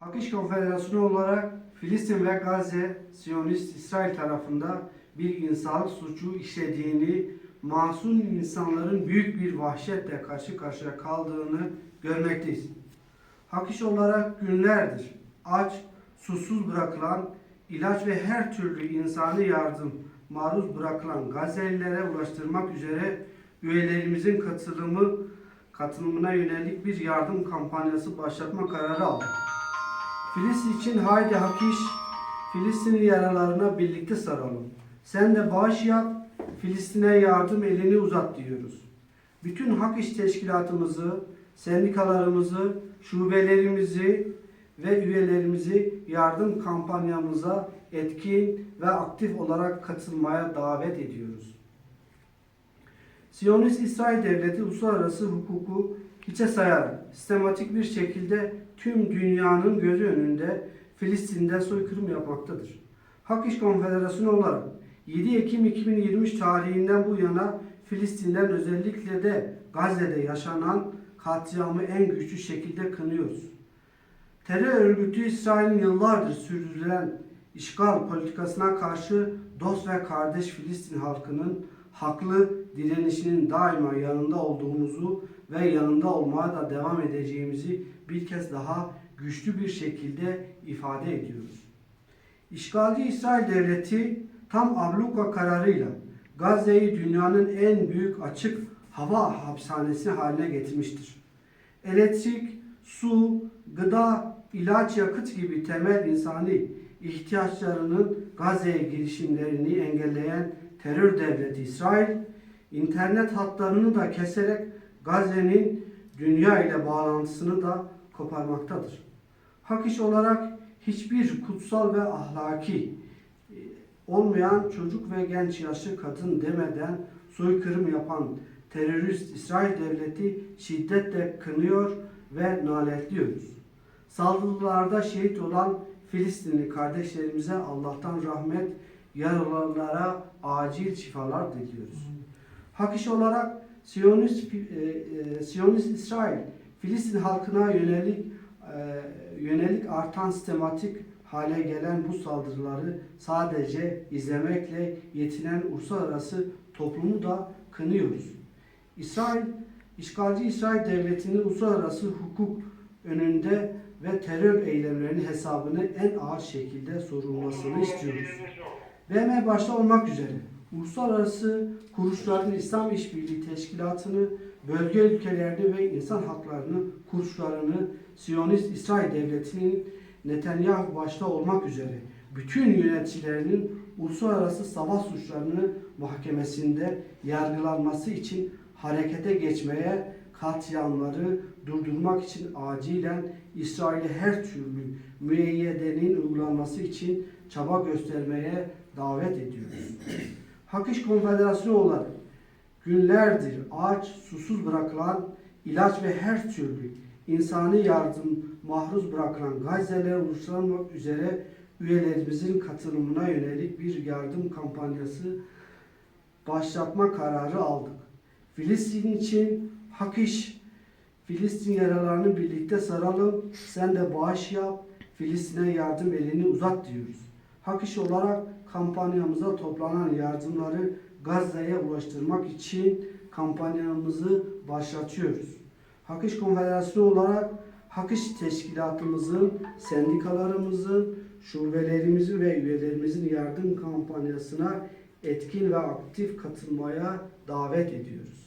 Hak İş Konfederasyonu olarak Filistin ve Gazze Siyonist İsrail tarafında bir insanlık suçu işlediğini, masum insanların büyük bir vahşetle karşı karşıya kaldığını görmekteyiz. Hak İş olarak günlerdir aç, susuz bırakılan, ilaç ve her türlü insani yardım maruz bırakılan Gazelilere ulaştırmak üzere üyelerimizin katılımı katılımına yönelik bir yardım kampanyası başlatma kararı aldık. Filistin için haydi hak iş, Filistin yaralarına birlikte saralım. Sen de bağış yap, Filistin'e yardım elini uzat diyoruz. Bütün hak iş teşkilatımızı, sendikalarımızı, şubelerimizi ve üyelerimizi yardım kampanyamıza etkin ve aktif olarak katılmaya davet ediyoruz. Siyonist İsrail Devleti uluslararası hukuku hiçe sayarak sistematik bir şekilde tüm dünyanın gözü önünde Filistin'de soykırım yapmaktadır. Hak İş Konfederasyonu olarak 7 Ekim 2023 tarihinden bu yana Filistin'den özellikle de Gazze'de yaşanan katliamı en güçlü şekilde kınıyoruz. Terör örgütü İsrail'in yıllardır sürdürülen işgal politikasına karşı dost ve kardeş Filistin halkının haklı direnişinin daima yanında olduğumuzu ve yanında olmaya da devam edeceğimizi bir kez daha güçlü bir şekilde ifade ediyoruz. İşgalci İsrail Devleti tam abluka kararıyla Gazze'yi dünyanın en büyük açık hava hapishanesi haline getirmiştir. Elektrik, su, gıda, ilaç, yakıt gibi temel insani ihtiyaçlarının Gazze'ye girişimlerini engelleyen terör devleti İsrail, internet hatlarını da keserek Gazze'nin dünya ile bağlantısını da koparmaktadır. Hak iş olarak hiçbir kutsal ve ahlaki e, olmayan çocuk ve genç yaşlı kadın demeden soykırım yapan terörist İsrail devleti şiddetle kınıyor ve naletliyoruz. Saldırılarda şehit olan Filistinli kardeşlerimize Allah'tan rahmet, yaralılara acil şifalar diliyoruz. Hak iş olarak Siyonist, e, e, Siyonist İsrail, Filistin halkına yönelik e, yönelik artan sistematik hale gelen bu saldırıları sadece izlemekle yetinen uluslararası toplumu da kınıyoruz. İsrail, işgalci İsrail devletinin uluslararası hukuk önünde ve terör eylemlerinin hesabını en ağır şekilde sorulmasını istiyoruz. BM başta olmak üzere uluslararası kuruluşların İslam İşbirliği Teşkilatı'nı, bölge ülkelerini ve insan haklarını kuruluşlarını Siyonist İsrail Devleti'nin Netanyahu başta olmak üzere bütün yöneticilerinin uluslararası savaş suçlarını mahkemesinde yargılanması için harekete geçmeye, katliamları durdurmak için acilen İsrail'e her türlü müeyyedenin uygulanması için çaba göstermeye davet ediyoruz. Hak Konfederasyonu olarak günlerdir aç, susuz bırakılan, ilaç ve her türlü insani yardım mahruz bırakılan Gazze'lere oluşturulmak üzere üyelerimizin katılımına yönelik bir yardım kampanyası başlatma kararı aldık. Filistin için hak Filistin yaralarını birlikte saralım, sen de bağış yap, Filistin'e yardım elini uzat diyoruz. Hak olarak kampanyamıza toplanan yardımları Gazze'ye ulaştırmak için kampanyamızı başlatıyoruz. Hak Konfederasyonu olarak Hak Teşkilatımızın, sendikalarımızın, şubelerimizin ve üyelerimizin yardım kampanyasına etkin ve aktif katılmaya davet ediyoruz.